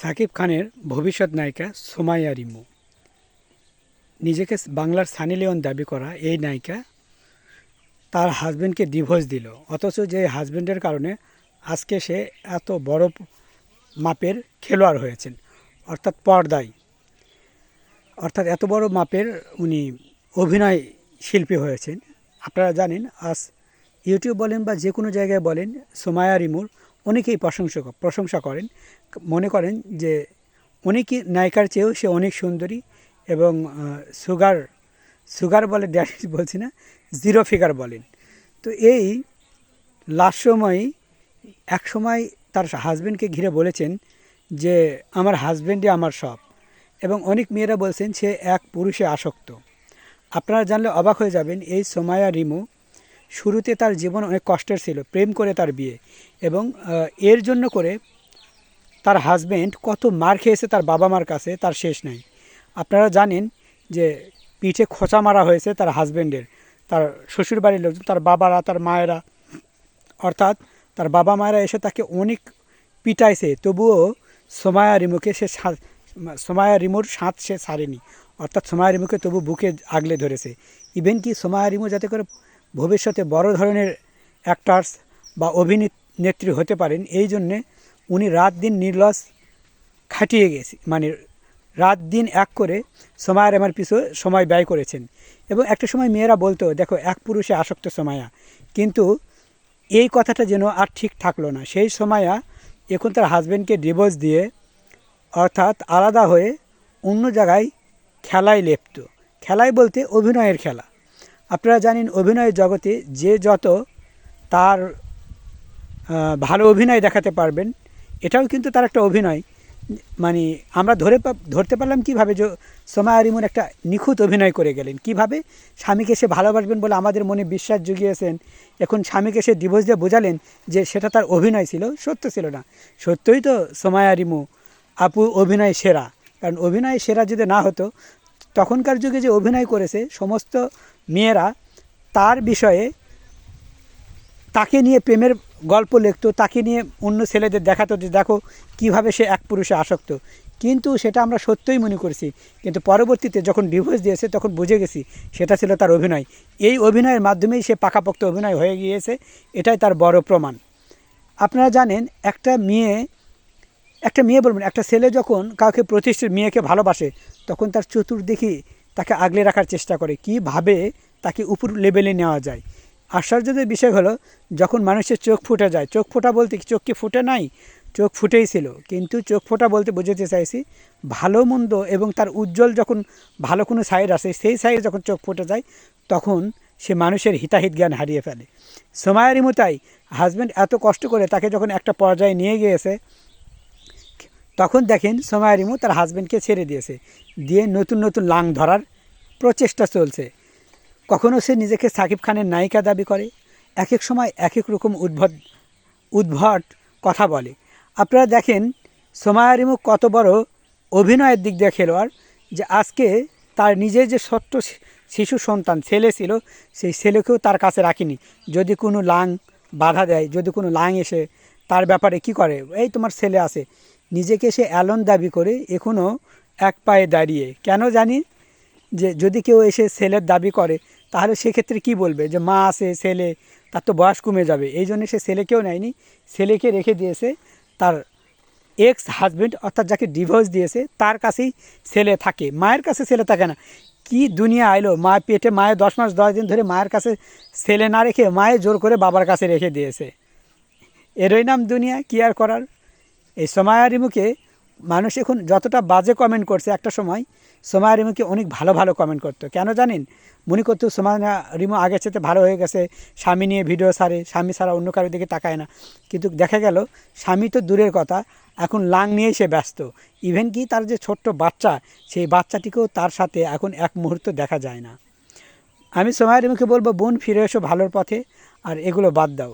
সাকিব খানের ভবিষ্যৎ নায়িকা সোমাইয়া রিমু। নিজেকে বাংলার সানি লিওন দাবি করা এই নায়িকা তার হাজবেন্ডকে ডিভোর্স দিল। অথচ যে হাজবেন্ডের কারণে আজকে সে এত বড় মাপের খেলোয়াড় হয়েছেন, অর্থাৎ পর্দায়। অর্থাৎ এত বড় মাপের উনি অভিনয় শিল্পী হয়েছেন। আপনারা জানেন, আজ ইউটিউব বলেন বা যে কোনো জায়গায় বলেন সোমায়া রিমুর অনেকেই প্রশংসা প্রশংসা করেন, মনে করেন যে অনেকই নায়িকার চেয়েও সে অনেক সুন্দরী এবং সুগার সুগার বলে ড্যাশ বলছি না, জিরো ফিগার বলেন। তো এই লাস্ট সময়, এক সময় তার হাজব্যান্ডকে ঘিরে বলেছেন যে, আমার হাজবেন্ডই আমার সব। এবং অনেক মেয়েরা বলছেন সে এক পুরুষে আসক্ত। আপনারা জানলে অবাক হয়ে যাবেন, এই সোমায়া রিমু শুরুতে তার জীবন অনেক কষ্টের ছিল, প্রেম করে তার বিয়ে এবং এর জন্য করে তার হাজব্যান্ড কত মার খেয়েছে তার বাবা মার কাছে তার শেষ নাই। আপনারা জানেন যে পিঠে খোঁচা মারা হয়েছে তার হাজবেন্ডের তার শ্বশুরবাড়ির লোকজন, তার বাবারা, তার মায়েরা। অর্থাৎ তার বাবা মায়েরা এসে তাকে অনেক পিটাইছে, তবুও সোমায়া রিমুকে সা- সোমায়া রিমুর সাঁত সে ছাড়েনি। অর্থাৎ সোমায়া রিমুকে তবু বুকে আগলে ধরেছে। ইভেন কি সোমায়া রিমু যাতে করে ভবিষ্যতে বড় ধরনের অ্যাক্টার্স বা অভিনেত্রী হতে পারেন। এই জন্যে উনি রাত দিন নির্লস খাটিয়ে গেছে মানে রাত দিন এক করে সময়ের আমার পিছু সময় ব্যয় করেছেন। এবং একটা সময় মেয়েরা বলতো, দেখো, এক পুরুষে আসক্ত সময়া। কিন্তু এই কথাটা যেন আর ঠিক থাকল না। সেই সময়া এখন তার হাজব্যান্ডকে ডিভোর্স দিয়ে অর্থাৎ আলাদা হয়ে অন্য জায়গায় খেলায় লেপ্ত। খেলায় বলতে অভিনয়ের খেলা। আপনারা জানেন অভিনয়ের জগতে যে যত তার ভালো অভিনয় দেখাতে পারবেন, এটাও কিন্তু তার একটা অভিনয়। মানে আমরা ধরে ধরতে পারলাম কীভাবে যে সোমা আরিমন একটা নিখুঁত অভিনয় করে গেলেন। কীভাবে স্বামীকে সে ভালোবাসবেন বলে আমাদের মনে বিশ্বাস জুগিয়েছেন, এখন স্বামীকে সে ডিভোর্স দিয়ে বোঝালেন যে সেটা তার অভিনয় ছিল, সত্য ছিল না। সত্যই তো সোমায়া রিমু আপু অভিনয় সেরা, কারণ অভিনয় সেরা যদি না হতো তখনকার যুগে যে অভিনয় করেছে, সমস্ত মেয়েরা তার বিষয়ে তাকে নিয়ে প্রেমের গল্প লিখতো, তাকে নিয়ে অন্য ছেলেদের দেখাতো যে দেখো কীভাবে সে এক পুরুষে আসক্ত। কিন্তু সেটা আমরা সত্যই মনে করছি। কিন্তু পরবর্তীতে যখন ডিভোর্স দিয়েছে, তখন বুঝে গেছি সেটা ছিল তার অভিনয়। এই অভিনয়ের মাধ্যমেই সে পাকাপোক্ত অভিনয় হয়ে গিয়েছে। এটাই তার বড় প্রমাণ। আপনারা জানেন, একটা মেয়ে একটা মেয়ে বলবেন, একটা ছেলে যখন কাউকে প্রতিষ্ঠিত মেয়েকে ভালোবাসে, তখন তার চতুর্দিকে তাকে আগলে রাখার চেষ্টা করে কীভাবে তাকে উপর লেভেলে নেওয়া যায়। আশ্চর্যদের বিষয় হলো, যখন মানুষের চোখ ফুটে যায়, চোখ ফোটা বলতে কি চোখ কি ফুটে নাই? চোখ ফুটেই ছিল, কিন্তু চোখ ফোটা বলতে বোঝাতে চাইছি, ভালো মন্দ এবং তার উজ্জ্বল যখন ভালো কোনো সাইড আসে, সেই সাইডে যখন চোখ ফুটে যায়, তখন সে মানুষের হিতাহিত জ্ঞান হারিয়ে ফেলে। সময়েরই মতাই হাজব্যান্ড এত কষ্ট করে তাকে যখন একটা পর্যায়ে নিয়ে গিয়েছে তখন দেখেন সময় রিমু তার হাজব্যান্ডকে ছেড়ে দিয়েছে। দিয়ে নতুন নতুন লাং ধরার প্রচেষ্টা চলছে। কখনও সে নিজেকে সাকিব খানের নায়িকা দাবি করে এক এক সময় এক এক রকম উদ্ভট উদ্ভট কথা বলে। আপনারা দেখেন সময়া রিমু কত বড় অভিনয়ের দিক দিয়ে খেলোয়াড় যে আজকে তার নিজের যে ছোট্ট শিশু সন্তান ছেলে ছিল, সেই ছেলেকেও তার কাছে রাখিনি। যদি কোনো লাং বাধা দেয়, যদি কোনো লাং এসে তার ব্যাপারে কি করে, এই তোমার ছেলে আছে নিজেকে সে অ্যালন দাবি করে এখনও এক পায়ে দাঁড়িয়ে। কেন জানি যে যদি কেউ এসে ছেলের দাবি করে, তাহলে সেক্ষেত্রে কি বলবে? যে মা আছে, ছেলে, তার তো বয়স কমে যাবে। এই জন্য সে ছেলেকেও নেয়নি। ছেলেকে রেখে দিয়েছে, তার এক্স হাজবেন্ড অর্থাৎ যাকে ডিভোর্স দিয়েছে, তার কাছেই ছেলে থাকে। মায়ের কাছে ছেলে থাকে না। কি দুনিয়া আইলো? মা পেটে মায়ের দশ মাস, দশ দিন ধরে মায়ের কাছে ছেলে না রেখে মায়ে জোর করে বাবার কাছে রেখে দিয়েছে। এরই নাম দুনিয়া, কি আর করার? এই সময়া রিমুকে মানুষ এখন যতটা বাজে কমেন্ট করছে একটা সময়, সময়া রিমুকে অনেক ভালো ভালো কমেন্ট করতো। কেন জানেন? মনে করতো সময়া রিমু আগের সাথে ভালো হয়ে গেছে, স্বামী নিয়ে ভিডিও সারে স্বামী ছাড়া অন্য কারোর দিকে তাকায় না। কিন্তু দেখা গেল, স্বামী তো দূরের কথা, এখন লাং নিয়েই সে ব্যস্ত। ইভেন কি তার যে ছোট্ট বাচ্চা, সেই বাচ্চাটিকেও তার সাথে এখন এক মুহূর্ত দেখা যায় না। আমি সময় রিমুকে বলব, বোন ফিরে এসো ভালোর পথে, আর এগুলো বাদ দাও।